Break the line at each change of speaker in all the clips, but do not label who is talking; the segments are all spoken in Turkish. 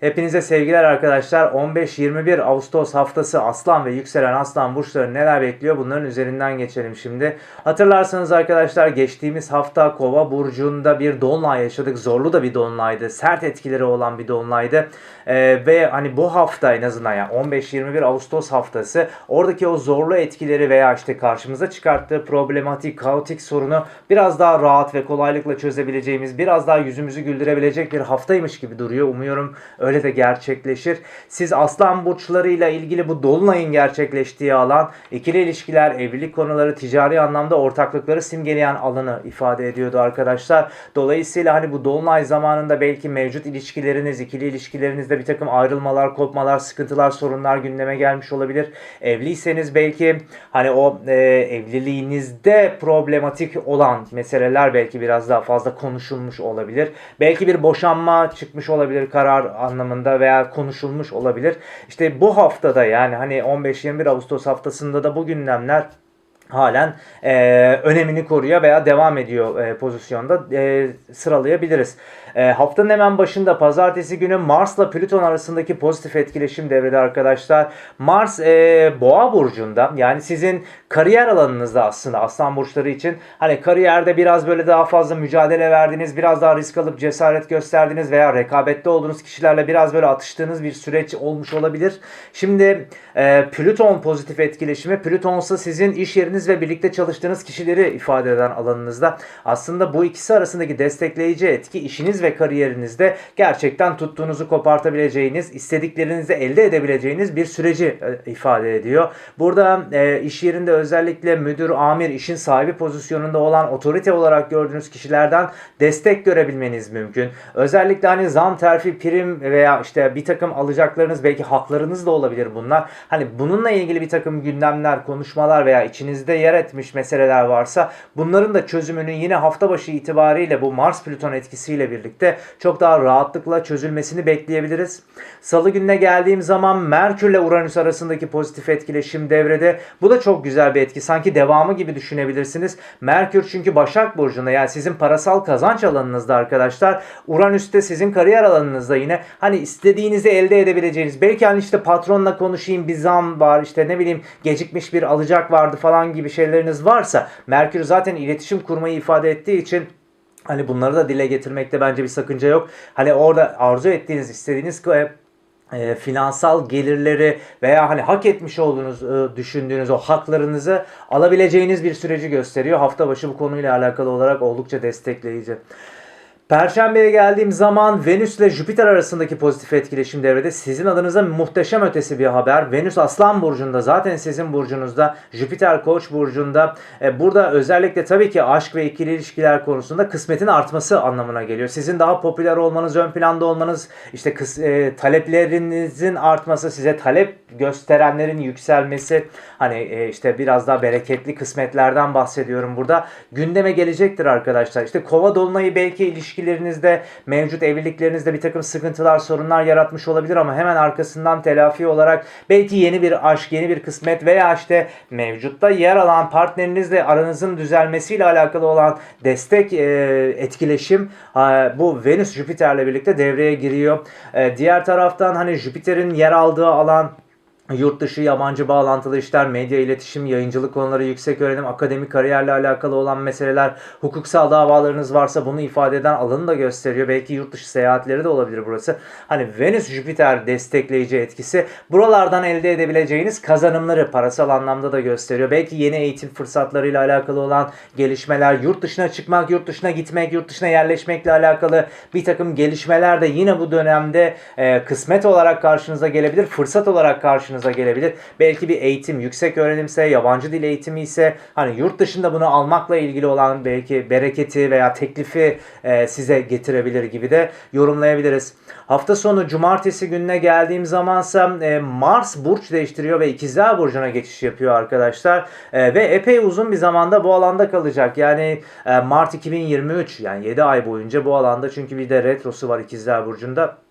Hepinize sevgiler arkadaşlar. 15-21 Ağustos haftası Aslan ve yükselen Aslan burçları neler bekliyor? Bunların üzerinden geçelim şimdi. Hatırlarsanız arkadaşlar geçtiğimiz hafta Kova burcunda bir dolunay yaşadık. Zorlu da bir dolunaydı. Sert etkileri olan bir dolunaydı. Ee, ve hani bu hafta en azından yani 15-21 Ağustos haftası oradaki o zorlu etkileri veya işte karşımıza çıkarttığı problematik, kaotik sorunu biraz daha rahat ve kolaylıkla çözebileceğimiz, biraz daha yüzümüzü güldürebilecek bir haftaymış gibi duruyor. Umuyorum öyle de gerçekleşir. Siz aslan burçlarıyla ilgili bu dolunayın gerçekleştiği alan, ikili ilişkiler, evlilik konuları, ticari anlamda ortaklıkları simgeleyen alanı ifade ediyordu arkadaşlar. Dolayısıyla hani bu dolunay zamanında belki mevcut ilişkileriniz, ikili ilişkilerinizde bir takım ayrılmalar, kopmalar, sıkıntılar, sorunlar gündeme gelmiş olabilir. Evliyseniz belki hani o e, evliliğinizde problematik olan meseleler belki biraz daha fazla konuşulmuş olabilir. Belki bir boşanma çıkmış olabilir karar anlamında veya konuşulmuş olabilir. İşte bu haftada yani hani 15-21 Ağustos haftasında da bu gündemler halen e, önemini koruyor veya devam ediyor e, pozisyonda e, sıralayabiliriz. E, haftanın hemen başında pazartesi günü Mars'la Plüton arasındaki pozitif etkileşim devrede arkadaşlar. Mars e, Boğa burcunda yani sizin kariyer alanınızda aslında Aslan burçları için hani kariyerde biraz böyle daha fazla mücadele verdiğiniz, biraz daha risk alıp cesaret gösterdiğiniz veya rekabette olduğunuz kişilerle biraz böyle atıştığınız bir süreç olmuş olabilir. Şimdi e, Plüton pozitif etkileşimi, Plüton ise sizin iş yeriniz ve birlikte çalıştığınız kişileri ifade eden alanınızda. Aslında bu ikisi arasındaki destekleyici etki işiniz ve kariyerinizde gerçekten tuttuğunuzu kopartabileceğiniz, istediklerinizi elde edebileceğiniz bir süreci e, ifade ediyor. Burada e, iş yerinde özellikle müdür, amir, işin sahibi pozisyonunda olan otorite olarak gördüğünüz kişilerden destek görebilmeniz mümkün. Özellikle hani zam, terfi, prim veya işte bir takım alacaklarınız belki haklarınız da olabilir bunlar. Hani bununla ilgili bir takım gündemler, konuşmalar veya içinizde yer etmiş meseleler varsa bunların da çözümünün yine hafta başı itibariyle bu Mars Plüton etkisiyle birlikte çok daha rahatlıkla çözülmesini bekleyebiliriz. Salı gününe geldiğim zaman Merkür ile Uranüs arasındaki pozitif etkileşim devrede. Bu da çok güzel bir etki. Sanki devamı gibi düşünebilirsiniz. Merkür çünkü Başak Burcu'nda yani sizin parasal kazanç alanınızda arkadaşlar. Uranüs de sizin kariyer alanınızda yine. Hani istediğinizi elde edebileceğiniz. Belki hani işte patronla konuşayım bir zam var işte ne bileyim gecikmiş bir alacak vardı falan gibi şeyleriniz varsa. Merkür zaten iletişim kurmayı ifade ettiği için Hani bunları da dile getirmekte bence bir sakınca yok. Hani orada arzu ettiğiniz, istediğiniz e, finansal gelirleri veya hani hak etmiş olduğunuz e, düşündüğünüz o haklarınızı alabileceğiniz bir süreci gösteriyor. Hafta başı bu konuyla alakalı olarak oldukça destekleyici. Perşembeye geldiğim zaman Venüs ile Jüpiter arasındaki pozitif etkileşim devrede. Sizin adınıza muhteşem ötesi bir haber. Venüs Aslan Burcu'nda zaten sizin burcunuzda. Jüpiter Koç burcunda. E, burada özellikle tabii ki aşk ve ikili ilişkiler konusunda kısmetin artması anlamına geliyor. Sizin daha popüler olmanız, ön planda olmanız, işte kıs- e, taleplerinizin artması, size talep gösterenlerin yükselmesi. Hani e, işte biraz daha bereketli kısmetlerden bahsediyorum burada. Gündeme gelecektir arkadaşlar. İşte kova dolunayı belki ilişkilerinizde, mevcut evliliklerinizde bir takım sıkıntılar, sorunlar yaratmış olabilir ama hemen arkasından telafi olarak belki yeni bir aşk, yeni bir kısmet veya işte mevcutta yer alan partnerinizle aranızın düzelmesiyle alakalı olan destek e, etkileşim e, bu Venüs Jüpiter'le birlikte devreye giriyor. E, diğer taraftan hani Jüpiter'in yer aldığı alan Yurt dışı, yabancı bağlantılı işler, medya, iletişim, yayıncılık konuları, yüksek öğrenim, akademik kariyerle alakalı olan meseleler, hukuksal davalarınız varsa bunu ifade eden alanı da gösteriyor. Belki yurt dışı seyahatleri de olabilir burası. Hani Venüs Jüpiter destekleyici etkisi buralardan elde edebileceğiniz kazanımları parasal anlamda da gösteriyor. Belki yeni eğitim fırsatlarıyla alakalı olan gelişmeler, yurt dışına çıkmak, yurt dışına gitmek, yurt dışına yerleşmekle alakalı bir takım gelişmeler de yine bu dönemde e, kısmet olarak karşınıza gelebilir, fırsat olarak karşınıza gelebilir. Belki bir eğitim, yüksek öğrenimse, yabancı dil eğitimi ise hani yurt dışında bunu almakla ilgili olan belki bereketi veya teklifi e, size getirebilir gibi de yorumlayabiliriz. Hafta sonu cumartesi gününe geldiğim zamansa e, Mars burç değiştiriyor ve ikizler burcuna geçiş yapıyor arkadaşlar. E, ve epey uzun bir zamanda bu alanda kalacak. Yani e, Mart 2023 yani 7 ay boyunca bu alanda çünkü bir de retrosu var ikizler burcunda.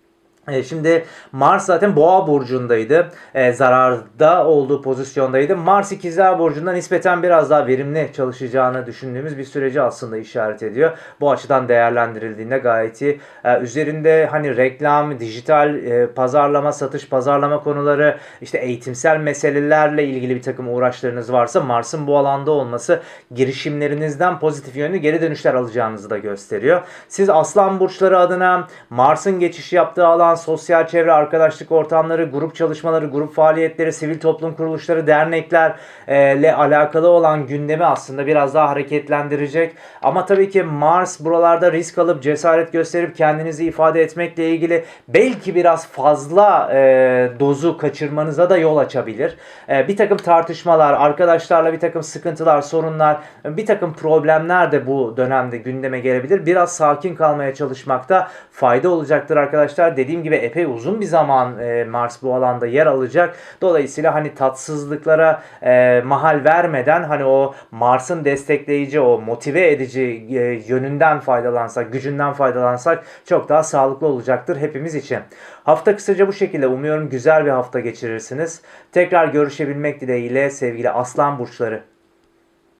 E, Şimdi Mars zaten Boğa burcundaydı. E, zararda olduğu pozisyondaydı. Mars İkizler burcunda nispeten biraz daha verimli çalışacağını düşündüğümüz bir süreci aslında işaret ediyor. Bu açıdan değerlendirildiğinde gayet iyi. E, üzerinde hani reklam, dijital e, pazarlama, satış, pazarlama konuları, işte eğitimsel meselelerle ilgili bir takım uğraşlarınız varsa Mars'ın bu alanda olması girişimlerinizden pozitif yönlü geri dönüşler alacağınızı da gösteriyor. Siz Aslan burçları adına Mars'ın geçiş yaptığı alan, sosyal çevre, arkadaşlık ortamları, grup çalışmaları, grup faaliyetleri, sivil toplum kuruluşları, derneklerle alakalı olan gündemi aslında biraz daha hareketlendirecek. Ama tabii ki Mars buralarda risk alıp cesaret gösterip kendinizi ifade etmekle ilgili belki biraz fazla e, dozu kaçırmanıza da yol açabilir. E, bir takım tartışmalar, arkadaşlarla bir takım sıkıntılar, sorunlar, bir takım problemler de bu dönemde gündeme gelebilir. Biraz sakin kalmaya çalışmakta fayda olacaktır arkadaşlar. Gibi epey uzun bir zaman e, Mars bu alanda yer alacak. Dolayısıyla hani tatsızlıklara e, mahal vermeden hani o Mars'ın destekleyici, o motive edici e, yönünden faydalansak, gücünden faydalansak çok daha sağlıklı olacaktır hepimiz için. Hafta kısaca bu şekilde. Umuyorum güzel bir hafta geçirirsiniz. Tekrar görüşebilmek dileğiyle sevgili Aslan burçları.